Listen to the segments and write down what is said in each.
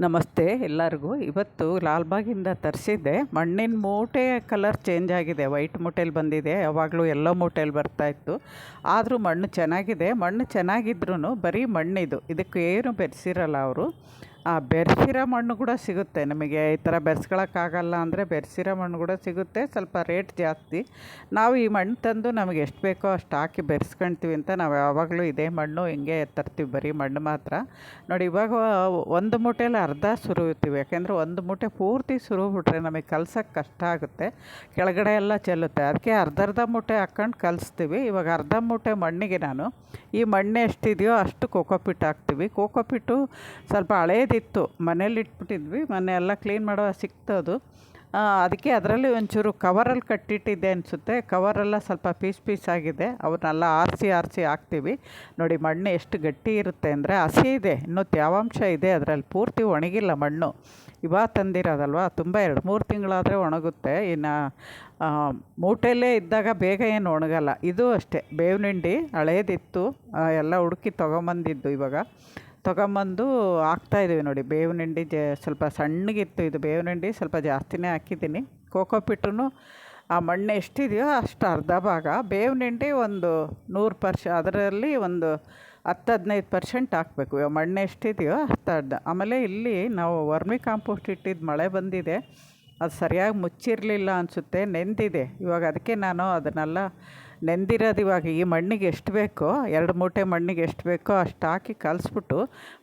ನಮಸ್ತೆ ಎಲ್ಲರಿಗೂ. ಇವತ್ತು ಲಾಲ್ಬಾಗಿಂದ ತರಿಸಿದ್ದೆ. ಮಣ್ಣಿನ ಮೂಟೆ ಕಲರ್ ಚೇಂಜ್ ಆಗಿದೆ. ವೈಟ್ ಮೂಟೆಲಿ ಬಂದಿದೆ. ಯಾವಾಗಲೂ ಎಲ್ಲೋ ಮೂಟೆಲಿ ಬರ್ತಾಯಿತ್ತು ಆದರೂ ಮಣ್ಣು ಚೆನ್ನಾಗಿದೆ. ಮಣ್ಣು ಚೆನ್ನಾಗಿದ್ರೂ ಬರೀ ಮಣ್ಣಿದು. ಇದಕ್ಕೆ ಏನು ಬೆರೆಸಿರಲ್ಲ ಅವರು. ಆ ಬೆರೆಸಿರೋ ಮಣ್ಣು ಕೂಡ ಸಿಗುತ್ತೆ. ನಮಗೆ ಈ ಥರ ಬೆರೆಸ್ಕೊಳಕ್ಕಾಗಲ್ಲ ಅಂದರೆ ಬೆರೆಸಿರೋ ಮಣ್ಣು ಕೂಡ ಸಿಗುತ್ತೆ. ಸ್ವಲ್ಪ ರೇಟ್ ಜಾಸ್ತಿ. ನಾವು ಈ ಮಣ್ಣು ತಂದು ನಮಗೆ ಎಷ್ಟು ಬೇಕೋ ಅಷ್ಟು ಹಾಕಿ ಬೆರೆಸ್ಕೊಳ್ತೀವಿ ಅಂತ ನಾವು ಯಾವಾಗಲೂ ಇದೇ ಮಣ್ಣು, ಹಿಂಗೆ ತರ್ತೀವಿ ಬರೀ ಮಣ್ಣು ಮಾತ್ರ. ನೋಡಿ, ಇವಾಗ ಒಂದು ಮೂಟೆಯಲ್ಲಿ ಅರ್ಧ ಸುರಿಯುತ್ತೀವಿ. ಯಾಕೆಂದರೆ ಒಂದು ಮೂಟೆ ಪೂರ್ತಿ ಸುರುಬಿಟ್ರೆ ನಮಗೆ ಕಲ್ಸೋಕ್ಕೆ ಕಷ್ಟ ಆಗುತ್ತೆ. ಕೆಳಗಡೆ ಎಲ್ಲ ಚೆಲ್ಲುತ್ತೆ. ಅದಕ್ಕೆ ಅರ್ಧ ಅರ್ಧ ಮೂಟೆ ಹಾಕ್ಕೊಂಡು ಕಲಿಸ್ತೀವಿ. ಇವಾಗ ಅರ್ಧ ಮೂಟೆ ಮಣ್ಣಿಗೆ ನಾನು ಈ ಮಣ್ಣು ಎಷ್ಟಿದೆಯೋ ಅಷ್ಟು ಕೋಕೋಪಿಟ್ ಹಾಕ್ತೀವಿ. ಕೋಕೋಪಿಟ್ಟು ಸ್ವಲ್ಪ ಹಳೇದಿತ್ತು ಮನೇಲಿ ಇಟ್ಬಿಟ್ಟಿದ್ವಿ. ಮನೆ ಎಲ್ಲ ಕ್ಲೀನ್ ಮಾಡುವ ಸಿಕ್ತದು ಅದಕ್ಕೆ ಅದರಲ್ಲಿ ಒಂಚೂರು ಕವರಲ್ಲಿ ಕಟ್ಟಿಟ್ಟಿದ್ದೆ ಅನಿಸುತ್ತೆ. ಕವರೆಲ್ಲ ಸ್ವಲ್ಪ ಪೀಸ್ ಪೀಸ್ ಆಗಿದೆ. ಅವನ್ನೆಲ್ಲ ಆರಿಸಿ ಆರಿಸಿ ಹಾಕ್ತೀವಿ. ನೋಡಿ, ಮಣ್ಣು ಎಷ್ಟು ಗಟ್ಟಿ ಇರುತ್ತೆ ಅಂದರೆ ಹಸಿ ಇದೆ. ಇನ್ನೂ ತೇವಾಂಶ ಇದೆ. ಅದರಲ್ಲಿ ಪೂರ್ತಿ ಒಣಗಿಲ್ಲ ಮಣ್ಣು. ಇವಾಗ ತಂದಿರೋದಲ್ವ? ತುಂಬ ಎರಡು, ಮೂರು ತಿಂಗಳಾದರೆ ಒಣಗುತ್ತೆ. ಇನ್ನು ಮೂಟೆಯಲ್ಲೇ ಇದ್ದಾಗ ಬೇಗ ಏನು ಒಣಗಲ್ಲ. ಇದು ಅಷ್ಟೇ. ಬೇವಿನಿಂಡಿ ಹಳೇದಿತ್ತು. ಎಲ್ಲ ಹುಡುಕಿ ತೊಗೊಂಬಂದಿದ್ದು ಇವಾಗ. ತೊಗೊಂಬಂದು ಹಾಕ್ತಾಯಿದ್ದೀವಿ ನೋಡಿ. ಬೇವಿನ ಹಿಂಡಿ ಜ ಸ್ವಲ್ಪ ಸಣ್ಣಗಿತ್ತು ಇದು. ಬೇವಿನ ಹಿಂಡಿ ಸ್ವಲ್ಪ ಜಾಸ್ತಿನೇ ಹಾಕಿದ್ದೀನಿ. ಕೋಕೋ ಪಿಟ್ಟೂ ಆ ಮಣ್ಣು ಎಷ್ಟಿದೆಯೋ ಅಷ್ಟು ಅರ್ಧ ಭಾಗ. ಬೇವಿನ ಹಿಂಡಿ ಒಂದು ನೂರು ಪರ್ಶ ಅದರಲ್ಲಿ ಒಂದು ಹತ್ತು ಹದಿನೈದು ಪರ್ಸೆಂಟ್ ಹಾಕಬೇಕು. ಮಣ್ಣು ಎಷ್ಟಿದೆಯೋ ಅಷ್ಟು ಅರ್ಧ. ಆಮೇಲೆ ಇಲ್ಲಿ ನಾವು ವರ್ಮಿ ಕಾಂಪೋಸ್ಟ್ ಇಟ್ಟಿದ್ದು ಮಳೆ ಬಂದಿದೆ. ಅದು ಸರಿಯಾಗಿ ಮುಚ್ಚಿರಲಿಲ್ಲ ಅನಿಸುತ್ತೆ. ನೆಂದಿದೆ. ಇವಾಗ ಅದಕ್ಕೆ ನಾನು ಅದನ್ನೆಲ್ಲ ನೆಂದಿರೋದು ಇವಾಗ ಈ ಮಣ್ಣಿಗೆ ಎಷ್ಟು ಬೇಕೋ, ಎರಡು ಮೂಟೆ ಮಣ್ಣಿಗೆ ಎಷ್ಟು ಬೇಕೋ ಅಷ್ಟು ಹಾಕಿ ಕಲಸ್ಬಿಟ್ಟು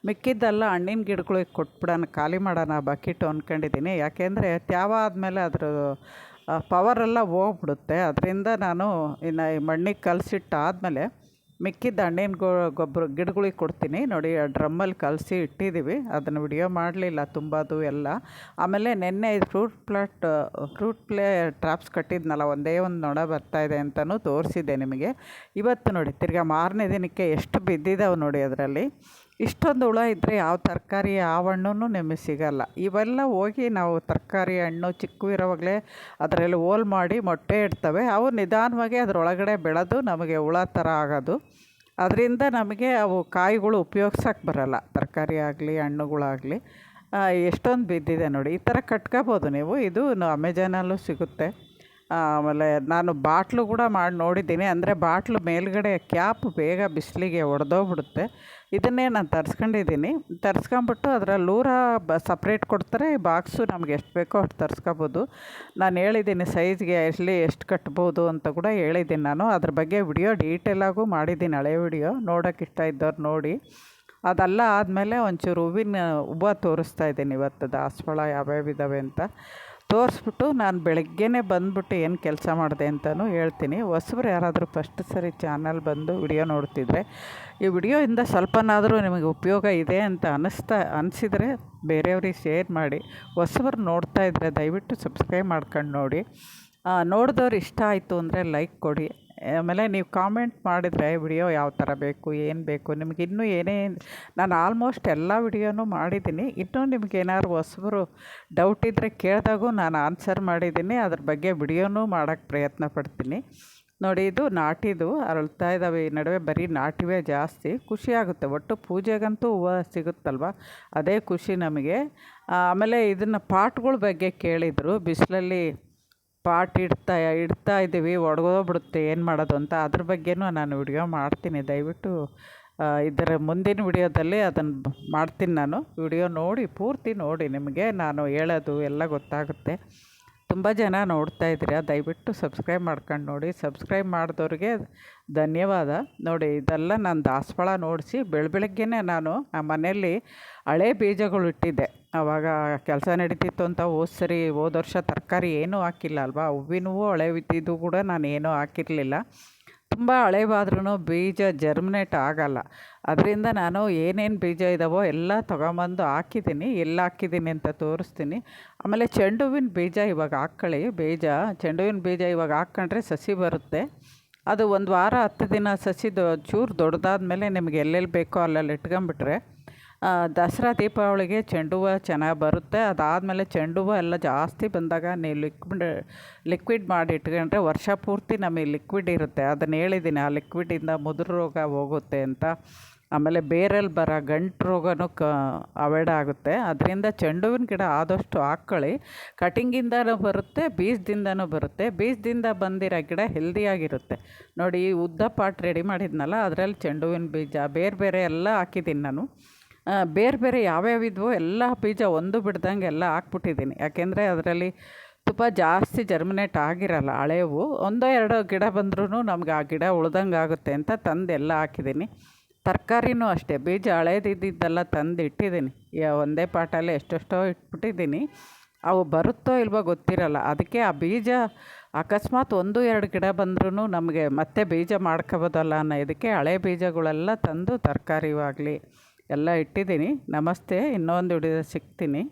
ಮಿಕ್ಕಿದ್ದೆಲ್ಲ ಹಣ್ಣಿನ ಗಿಡಗಳಿಗೆ ಕೊಟ್ಬಿಡೋಣ, ಖಾಲಿ ಮಾಡೋಣ ಬಕೆಟು ಅಂದ್ಕೊಂಡಿದ್ದೀನಿ ಯಾಕೆಂದರೆ ತ್ಯಾವ ಆದಮೇಲೆ ಅದ್ರ ಪವರೆಲ್ಲ ಹೋಗ್ಬಿಡುತ್ತೆ. ಅದರಿಂದ ನಾನು ಇನ್ನು ಈ ಮಣ್ಣಿಗೆ ಕಲಸಿಟ್ಟಾದ್ಮೇಲೆ ಮಿಕ್ಕಿದ್ದ ಹಣ್ಣಿನ ಗೊ, ಗೊಬ್ಬರ ಗಿಡಗಳಿಗೆ ಕೊಡ್ತೀನಿ. ನೋಡಿ ಡ್ರಮ್ಮಲ್ಲಿ ಕಲಸಿ ಇಟ್ಟಿದ್ದೀವಿ. ಅದನ್ನು ವಿಡಿಯೋ ಮಾಡಲಿಲ್ಲ ತುಂಬದು ಎಲ್ಲ. ಆಮೇಲೆ ನಿನ್ನೆ fruit plot, fruit fly traps ಕಟ್ಟಿದ್ನಲ್ಲ, ಒಂದೇ ಒಂದು ನೊಣ ಬರ್ತಾಯಿದೆ ಅಂತಲೂ ತೋರಿಸಿದ್ದೆ ನಿಮಗೆ. ಇವತ್ತು ನೋಡಿ, ತಿರ್ಗಾ ಮಾರನೇ ದಿನಕ್ಕೆ ಎಷ್ಟು ಬಿದ್ದಿದ್ದಾವೆ ನೋಡಿ ಅದರಲ್ಲಿ. ಇಷ್ಟೊಂದು ಹುಳ ಇದ್ದರೆ ಯಾವ ತರಕಾರಿ, ಯಾವ ಹಣ್ಣು ನಿಮಗೆ ಸಿಗಲ್ಲ. ಇವೆಲ್ಲ ಹೋಗಿ ನಾವು ತರಕಾರಿ, ಹಣ್ಣು ಚಿಕ್ಕ ಇರೋವಾಗಲೇ ಅದರಲ್ಲಿ ಹೋಲ್ ಮಾಡಿ ಮೊಟ್ಟೆ ಇಡ್ತವೆ. ಅವು ನಿಧಾನವಾಗಿ ಅದರೊಳಗಡೆ ಬೆಳೆದು ನಮಗೆ ಹುಳ ಥರ ಆಗೋದು. ಅದರಿಂದ ನಮಗೆ ಅವು ಕಾಯಿಗಳು ಉಪಯೋಗ್ಸೋಕ್ಕೆ ಬರೋಲ್ಲ. ತರಕಾರಿ ಆಗಲಿ, ಹಣ್ಣುಗಳಾಗಲಿ. ಎಷ್ಟೊಂದು ಬಿದ್ದಿದೆ ನೋಡಿ. ಈ ಥರ ಕಟ್ಕೋಬೋದು ನೀವು. ಇದು ಅಮೆಜಾನಲ್ಲೂ ಸಿಗುತ್ತೆ. ಆಮೇಲೆ ನಾನು ಬಾಟ್ಲು ಕೂಡ ಮಾಡಿ ನೋಡಿದ್ದೀನಿ. ಅಂದರೆ ಬಾಟ್ಲು ಮೇಲುಗಡೆ ಕ್ಯಾಪ್ ಬೇಗ ಬಿಸಿಲಿಗೆ ಒಡೆದೋಗ್ಬಿಡುತ್ತೆ. ಇದನ್ನೇ ನಾನು ತರಿಸ್ಕೊಂಡಿದ್ದೀನಿ. ತರಿಸ್ಕೊಂಬಿಟ್ಟು ಅದರಲ್ಲಿ ಲೂರ ಬ ಸಪ್ರೇಟ್ ಕೊಡ್ತಾರೆ. ಬಾಕ್ಸು ನಮ್ಗೆ ಎಷ್ಟು ಬೇಕೋ ಅಷ್ಟು ತರಿಸ್ಕೋಬೋದು. ನಾನು ಹೇಳಿದ್ದೀನಿ ಸೈಜ್ಗೆ ಎಲ್ಲಿ ಎಷ್ಟು ಕಟ್ಬೋದು ಅಂತ ಕೂಡ ಹೇಳಿದ್ದೀನಿ ನಾನು. ಅದ್ರ ಬಗ್ಗೆ ವಿಡಿಯೋ ಡೀಟೇಲಾಗೂ ಮಾಡಿದ್ದೀನಿ ಹಳೆ ವಿಡಿಯೋ. ನೋಡೋಕೆ ಇಷ್ಟ ಇದ್ದವ್ರು ನೋಡಿ. ಅದೆಲ್ಲ ಆದಮೇಲೆ ಒಂಚೂರು ಹೂವಿನ ಹೂವು ತೋರಿಸ್ತಾ ಇದ್ದೀನಿ ಇವತ್ತು ದಾಸವಾಳ ಯಾವ್ಯಾವ ಇದ್ದಾವೆ ಅಂತ. ತೋರಿಸ್ಬಿಟ್ಟು ನಾನು ಬೆಳಗ್ಗೆನೇ ಬಂದ್ಬಿಟ್ಟು ಏನು ಕೆಲಸ ಮಾಡಿದೆ ಅಂತಲೂ ಹೇಳ್ತೀನಿ. ಹೊಸಬ್ರು ಯಾರಾದರೂ ಫಸ್ಟ್ ಸರಿ ಚಾನಲ್ ಬಂದು ವಿಡಿಯೋ ನೋಡ್ತಿದ್ರೆ, ಈ ವಿಡಿಯೋಯಿಂದ ಸ್ವಲ್ಪನಾದರೂ ನಿಮಗೆ ಉಪಯೋಗ ಇದೆ ಅಂತ ಅನ್ನಿಸ್ತಾ ಅನಿಸಿದರೆ ಬೇರೆಯವ್ರಿಗೆ ಶೇರ್ ಮಾಡಿ. ಹೊಸಬ್ರು ನೋಡ್ತಾ ಇದ್ದರೆ ದಯವಿಟ್ಟು ಸಬ್ಸ್ಕ್ರೈಬ್ ಮಾಡ್ಕೊಂಡು ನೋಡಿ. ನೋಡಿದವ್ರು ಇಷ್ಟ ಆಯಿತು ಅಂದರೆ ಲೈಕ್ ಕೊಡಿ. ಆಮೇಲೆ ನೀವು ಕಾಮೆಂಟ್ ಮಾಡಿದರೆ ವಿಡಿಯೋ ಯಾವ ಥರ ಬೇಕು, ಏನು ಬೇಕು, ನಿಮಗೆ ಇನ್ನೂ ಏನೇ, ನಾನು ಆಲ್ಮೋಸ್ಟ್ ಎಲ್ಲ ವಿಡಿಯೋನೂ ಮಾಡಿದ್ದೀನಿ. ಇನ್ನೂ ನಿಮ್ಗೆ ಏನಾದ್ರು ಹೊಸಬರು ಡೌಟ್ ಇದ್ದರೆ ಕೇಳಿದಾಗೂ ನಾನು ಆನ್ಸರ್ ಮಾಡಿದ್ದೀನಿ. ಅದ್ರ ಬಗ್ಗೆ ವಿಡಿಯೋನೂ ಮಾಡೋಕ್ಕೆ ಪ್ರಯತ್ನ ಪಡ್ತೀನಿ. ನೋಡಿ, ಇದು ನಾಟಿದು ಅರಳ್ತಾ ಇದ್ದಾವೆ ಈ ನಡುವೆ, ಬರೀ ನಾಟಿವೇ ಜಾಸ್ತಿ. ಖುಷಿ ಆಗುತ್ತೆ. ಒಟ್ಟು ಪೂಜೆಗಂತೂ ಹೂವು ಸಿಗುತ್ತಲ್ವ? ಅದೇ ಖುಷಿ ನಮಗೆ. ಆಮೇಲೆ ಇದನ್ನು ಪಾಟ್ಗಳ ಬಗ್ಗೆ ಕೇಳಿದರು. ಬಿಸಿಲಲ್ಲಿ ಪಾಟ್ ಇಡ್ತಾ ಇಡ್ತಾ ಇದ್ದೀವಿ, ಒಡ್ಗೋಗ್ಬಿಡುತ್ತೆ, ಏನು ಮಾಡೋದು ಅಂತ. ಅದ್ರ ಬಗ್ಗೆಯೂ ನಾನು ವಿಡಿಯೋ ಮಾಡ್ತೀನಿ. ದಯವಿಟ್ಟು ಇದರ ಮುಂದಿನ ವಿಡಿಯೋದಲ್ಲಿ ಅದನ್ನು ಮಾಡ್ತೀನಿ ನಾನು. ವಿಡಿಯೋ ನೋಡಿ, ಪೂರ್ತಿ ನೋಡಿ. ನಿಮಗೆ ನಾನು ಹೇಳೋದು ಎಲ್ಲ ಗೊತ್ತಾಗುತ್ತೆ. ತುಂಬ ಜನ ನೋಡ್ತಾ ಇದ್ದೀರಾ? ದಯವಿಟ್ಟು ಸಬ್ಸ್ಕ್ರೈಬ್ ಮಾಡ್ಕೊಂಡು ನೋಡಿ. ಸಬ್ಸ್ಕ್ರೈಬ್ ಮಾಡಿದವ್ರಿಗೆ ಧನ್ಯವಾದ. ನೋಡಿ, ಇದೆಲ್ಲ ನಾನು ದಾಸವಾಳ ನೋಡಿಸಿ, ಬೆಳ ಬೆಳಗ್ಗೆನೇ ನಾನು ಆ ಮನೆಯಲ್ಲಿ ಹಳೆ ಬೀಜಗಳು ಇಟ್ಟಿದ್ದೆ. ಆವಾಗ ಕೆಲಸ ನಡೀತಿತ್ತು ಅಂತ ಹೋದ ಸರಿ ಹೋದ ವರ್ಷ ತರಕಾರಿ ಏನೂ ಹಾಕಿಲ್ಲ ಅಲ್ವಾ? ಹೂವಿನೂ ಹಳೆ ಇದ್ದಿದ್ದು ಕೂಡ ನಾನು ಏನೂ ಹಾಕಿರಲಿಲ್ಲ. ತುಂಬ ಹಳೆವಾದ್ರೂ ಬೀಜ ಜರ್ಮಿನೇಟ್ ಆಗೋಲ್ಲ. ಅದರಿಂದ ನಾನು ಏನೇನು ಬೀಜ ಇದ್ದಾವೋ ಎಲ್ಲ ತೊಗೊಂಬಂದು ಹಾಕಿದ್ದೀನಿ. ಎಲ್ಲ ಹಾಕಿದ್ದೀನಿ ಅಂತ ತೋರಿಸ್ತೀನಿ. ಆಮೇಲೆ ಚೆಂಡು ಹೂವಿನ ಬೀಜ ಇವಾಗ ಹಾಕ್ಕೊಳ್ಳಿ. ಬೀಜ ಚೆಂಡು ಹೂವಿನ ಬೀಜ ಇವಾಗ ಹಾಕ್ಕೊಂಡ್ರೆ ಸಸಿ ಬರುತ್ತೆ. ಅದು ಒಂದು ವಾರ ಹತ್ತು ದಿನ ಸಸಿದು ಚೂರು ದೊಡ್ಡದಾದ್ಮೇಲೆ ನಿಮಗೆ ಎಲ್ಲೆಲ್ಲಿ ಬೇಕೋ ಅಲ್ಲೆಲ್ಲಿ ಇಟ್ಕೊಂಬಿಟ್ರೆ ದಸರಾ ದೀಪಾವಳಿಗೆ ಚೆಂಡು ಹೂವು ಚೆನ್ನಾಗಿ ಬರುತ್ತೆ. ಅದಾದಮೇಲೆ ಚೆಂಡು ಹೂವು ಎಲ್ಲ ಜಾಸ್ತಿ ಬಂದಾಗ ನೀವು ಲಿಕ್ವಿಡ್ ಲಿಕ್ವಿಡ್ ಮಾಡಿ ಇಟ್ಕೊಂಡ್ರೆ ವರ್ಷ ಪೂರ್ತಿ ನಮಗೆ ಲಿಕ್ವಿಡ್ ಇರುತ್ತೆ. ಅದನ್ನು ಹೇಳಿದ್ದೀನಿ ಆ ಲಿಕ್ವಿಡಿಂದ ಮುದುರು ರೋಗ ಹೋಗುತ್ತೆ ಅಂತ. ಆಮೇಲೆ ಬೇರಲ್ಲಿ ಬರೋ ಗಂಟು ರೋಗನೂ ಕ ಅವಾಯ್ಡ್ ಆಗುತ್ತೆ. ಅದರಿಂದ ಚೆಂಡು ಹೂವಿನ ಗಿಡ ಆದಷ್ಟು ಹಾಕ್ಕೊಳ್ಳಿ. ಕಟಿಂಗಿಂದನೂ ಬರುತ್ತೆ, ಬೀಜದಿಂದನೂ ಬರುತ್ತೆ. ಬೀಜದಿಂದ ಬಂದಿರೋ ಗಿಡ ಹೆಲ್ದಿಯಾಗಿರುತ್ತೆ. ನೋಡಿ ಉದ್ದ ಪಾಟ್ ರೆಡಿ ಮಾಡಿದ್ನಲ್ಲ, ಅದರಲ್ಲಿ ಚೆಂಡು ಹೂವಿನ ಬೀಜ ಬೇರೆ ಬೇರೆ ಎಲ್ಲ ಹಾಕಿದ್ದೀನಿ ನಾನು. ಬೇರೆ ಬೇರೆ ಯಾವ್ಯಾವ ಇದ್ವೋ ಎಲ್ಲ ಬೀಜ ಒಂದು ಬಿಡ್ದಂಗೆ ಎಲ್ಲ ಹಾಕ್ಬಿಟ್ಟಿದ್ದೀನಿ. ಯಾಕೆಂದರೆ ಅದರಲ್ಲಿ ತುಪ್ಪ ಜಾಸ್ತಿ ಜರ್ಮಿನೇಟ್ ಆಗಿರಲ್ಲ ಹಳೇವು. ಒಂದೋ ಎರಡೋ ಗಿಡ ಬಂದ್ರೂ ನಮ್ಗೆ ಆ ಗಿಡ ಉಳ್ದಂಗೆ ಆಗುತ್ತೆ ಅಂತ ತಂದು ಎಲ್ಲ ಹಾಕಿದ್ದೀನಿ. ತರಕಾರಿನೂ ಅಷ್ಟೇ, ಬೀಜ ಹಳೇದಿದ್ದಿದ್ದೆಲ್ಲ ತಂದು ಇಟ್ಟಿದ್ದೀನಿ. ಒಂದೇ ಪಾಟಲ್ಲಿ ಎಷ್ಟೆಷ್ಟೋ ಇಟ್ಬಿಟ್ಟಿದ್ದೀನಿ. ಅವು ಬರುತ್ತೋ ಇಲ್ವೋ ಗೊತ್ತಿರಲ್ಲ. ಅದಕ್ಕೆ ಆ ಬೀಜ ಅಕಸ್ಮಾತ್ ಒಂದು ಎರಡು ಗಿಡ ಬಂದ್ರೂ ನಮಗೆ ಮತ್ತೆ ಬೀಜ ಮಾಡ್ಕೋಬೋದಲ್ಲ ಅನ್ನೋ ಇದಕ್ಕೆ ಹಳೆ ಬೀಜಗಳೆಲ್ಲ ತಂದು ತರಕಾರಿವಾಗಲಿ ಎಲ್ಲ ಇಟ್ಟಿದ್ದೀನಿ. ನಮಸ್ತೆ. ಇನ್ನೊಂದು ವಿಡಿಯೋ ಸಿಗ್ತೀನಿ.